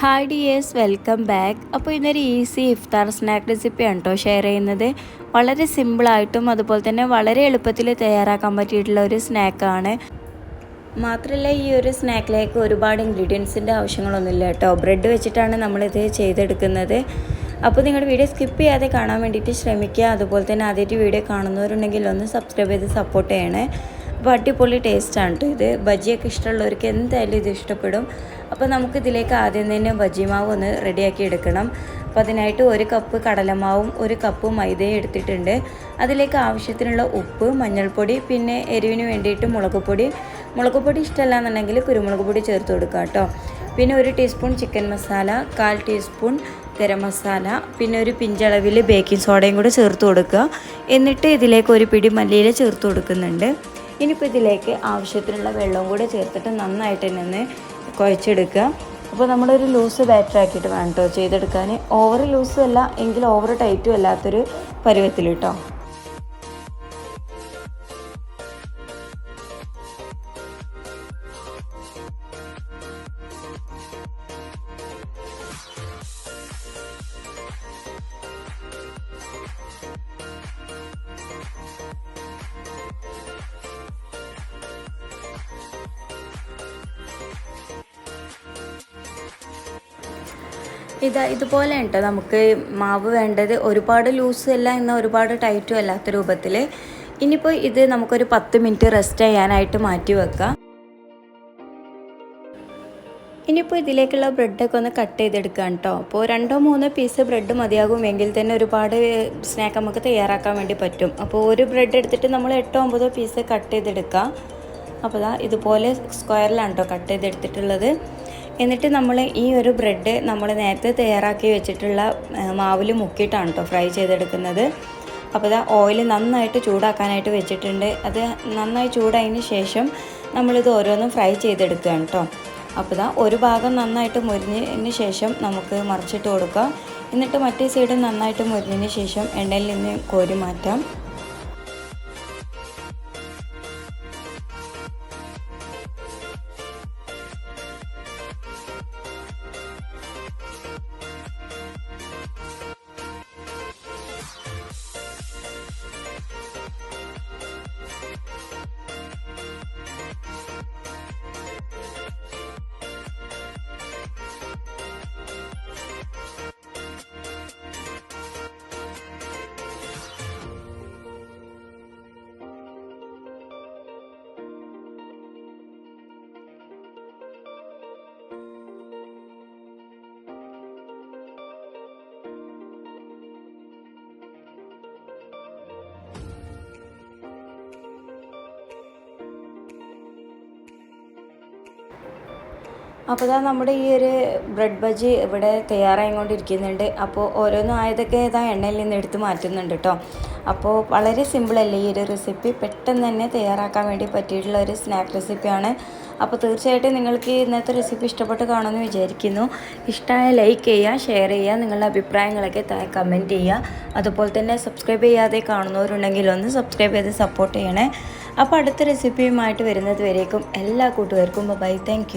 Hi dears welcome back അപ്പോൾ ഇന്നൊരു easy ഇഫ്താർ snack റെസിപ്പിയാണ് കേട്ടോ ഷെയർ ചെയ്യുന്നത്. വളരെ സിമ്പിളായിട്ടും അതുപോലെ തന്നെ വളരെ എളുപ്പത്തിൽ തയ്യാറാക്കാൻ പറ്റിയിട്ടുള്ള ഒരു സ്നാക്കാണ് മാത്രമല്ല ഈ ഒരു സ്നാക്കിലേക്ക് ഒരുപാട് ഇൻഗ്രീഡിയൻസിന്റെ ആവശ്യങ്ങളൊന്നുമില്ല കേട്ടോ ബ്രെഡ് വെച്ചിട്ടാണ് നമ്മളിത് ചെയ്തെടുക്കുന്നത്. അപ്പോൾ നിങ്ങളുടെ വീഡിയോ സ്കിപ്പ് ചെയ്യാതെ കാണാൻ വേണ്ടിയിട്ട് ശ്രമിക്കുക. അതുപോലെ തന്നെ ആദ്യമായിട്ട് വീഡിയോ കാണുന്നവരുണ്ടെങ്കിൽ ഒന്ന് സബ്സ്ക്രൈബ് ചെയ്ത് സപ്പോർട്ട് ചെയ്യണേ. അപ്പോൾ അടിപൊളി ടേസ്റ്റാണ് കേട്ടോ ഇത്. ബജിയൊക്കെ ഇഷ്ടമുള്ളവർക്ക് എന്തായാലും ഇത് ഇഷ്ടപ്പെടും. അപ്പോൾ നമുക്ക് ഇതിലേക്ക് ആദ്യം തന്നെ ബജി മാവ് ഒന്ന് റെഡിയാക്കി എടുക്കണം. അപ്പോൾ അതിനായിട്ട് ഒരു കപ്പ് കടലമാവും ഒരു കപ്പ് മൈദയും എടുത്തിട്ടുണ്ട്. അതിലേക്ക് ആവശ്യത്തിനുള്ള ഉപ്പ് മഞ്ഞൾപ്പൊടി പിന്നെ എരിവിന് വേണ്ടിയിട്ട് മുളക് പൊടി മുളക് പൊടി ഇഷ്ടമല്ല എന്നുണ്ടെങ്കിൽ കുരുമുളക് പൊടി ചേർത്ത് കൊടുക്കുക കേട്ടോ പിന്നെ ഒരു ടീസ്പൂൺ ചിക്കൻ മസാല കാൽ ടീസ്പൂൺ ഗരം മസാല പിന്നെ ഒരു പിഞ്ചളവിൽ ബേക്കിംഗ് സോഡയും കൂടെ ചേർത്ത് കൊടുക്കുക. എന്നിട്ട് ഇതിലേക്ക് ഒരു പിടി മല്ലിയില ചേർത്ത് കൊടുക്കുന്നുണ്ട്. ഇനിയിപ്പോൾ ഇതിലേക്ക് ആവശ്യത്തിനുള്ള വെള്ളവും കൂടെ ചേർത്തിട്ട് നന്നായിട്ട് തന്നെ ഒന്ന് കുഴച്ചെടുക്കുക. അപ്പോൾ നമ്മളൊരു ലൂസ് ബാറ്റർ ആക്കിയിട്ട് വേണം കേട്ടോ ചെയ്തെടുക്കാൻ. ഓവർ ലൂസും അല്ല എങ്കിൽ ഓവർ ടൈറ്റും അല്ലാത്തൊരു പരുവത്തിൽ കേട്ടോ ഇതാ ഇതുപോലെ കേട്ടോ നമുക്ക് മാവ് വേണ്ടത് ഒരുപാട് ലൂസും അല്ല എന്നാൽ ഒരുപാട് ടൈറ്റും അല്ലാത്ത രൂപത്തിൽ ഇനിയിപ്പോൾ ഇത് നമുക്കൊരു പത്ത് മിനിറ്റ് റെസ്റ്റ് ചെയ്യാനായിട്ട് മാറ്റി വെക്കാം. ഇനിയിപ്പോൾ ഇതിലേക്കുള്ള ബ്രെഡൊക്കെ ഒന്ന് കട്ട് ചെയ്തെടുക്കാം കേട്ടോ അപ്പോൾ രണ്ടോ മൂന്നോ പീസ് ബ്രെഡ് മതിയാകും എങ്കിൽ തന്നെ ഒരുപാട് സ്നാക്ക് നമുക്ക് തയ്യാറാക്കാൻ വേണ്ടി പറ്റും. അപ്പോൾ ഒരു ബ്രെഡ് എടുത്തിട്ട് നമ്മൾ എട്ടോ ഒമ്പതോ പീസ് കട്ട് ചെയ്തെടുക്കാം. അപ്പോൾ ഇതാ ഇതുപോലെ സ്ക്വയറിലാണ് കേട്ടോ കട്ട് ചെയ്തെടുത്തിട്ടുള്ളത്. എന്നിട്ട് നമ്മൾ ഈ ഒരു ബ്രെഡ് നമ്മൾ നേരത്തെ തയ്യാറാക്കി വെച്ചിട്ടുള്ള മാവിൽ മുക്കിയിട്ടാണ് കേട്ടോ ഫ്രൈ ചെയ്തെടുക്കുന്നത്. അപ്പോൾ ഇതാ ഓയിൽ നന്നായിട്ട് ചൂടാക്കാനായിട്ട് വെച്ചിട്ടുണ്ട്. അത് നന്നായി ചൂടായതിന് ശേഷം നമ്മളിത് ഓരോന്നും ഫ്രൈ ചെയ്തെടുക്കുകയാണ് കേട്ടോ അപ്പോൾ ഇതാ ഒരു ഭാഗം നന്നായിട്ട് മുരിഞ്ഞതിന് ശേഷം നമുക്ക് മറിച്ചിട്ട് കൊടുക്കാം. എന്നിട്ട് മറ്റേ സൈഡ് നന്നായിട്ട് മുരിഞ്ഞതിന് ശേഷം എണ്ണയിൽ നിന്ന് കോരി മാറ്റാം. അപ്പോൾ ഇതാ നമ്മുടെ ഈ ഒരു ബ്രെഡ് ബജി ഇവിടെ തയ്യാറായിക്കൊണ്ടിരിക്കുന്നുണ്ട്. അപ്പോൾ ഓരോന്നും ആയതൊക്കെ ഇതാ എണ്ണയിൽ നിന്ന് എടുത്ത് മാറ്റുന്നുണ്ട് കേട്ടോ അപ്പോൾ വളരെ സിമ്പിളല്ലേ ഈ ഒരു റെസിപ്പി പെട്ടെന്ന് തന്നെ തയ്യാറാക്കാൻ വേണ്ടി പറ്റിയിട്ടുള്ള ഒരു സ്നാക്ക് റെസിപ്പിയാണ് അപ്പോൾ തീർച്ചയായിട്ടും നിങ്ങൾക്ക് ഇന്നത്തെ റെസിപ്പി ഇഷ്ടപ്പെട്ട് കാണുമെന്ന് വിചാരിക്കുന്നു. ഇഷ്ടമായ ലൈക്ക് ചെയ്യുക ഷെയർ ചെയ്യുക നിങ്ങളുടെ അഭിപ്രായങ്ങളൊക്കെ താഴെ കമന്റ് ചെയ്യുക. അതുപോലെ തന്നെ സബ്സ്ക്രൈബ് ചെയ്യാതെ കാണുന്നവരുണ്ടെങ്കിൽ ഒന്ന് സബ്സ്ക്രൈബ് ചെയ്ത് സപ്പോർട്ട് ചെയ്യണേ. അപ്പോൾ അടുത്ത റെസിപ്പിയുമായിട്ട് വരുന്നത് വരേക്കും എല്ലാ കൂട്ടുകാർക്കും. Bye thank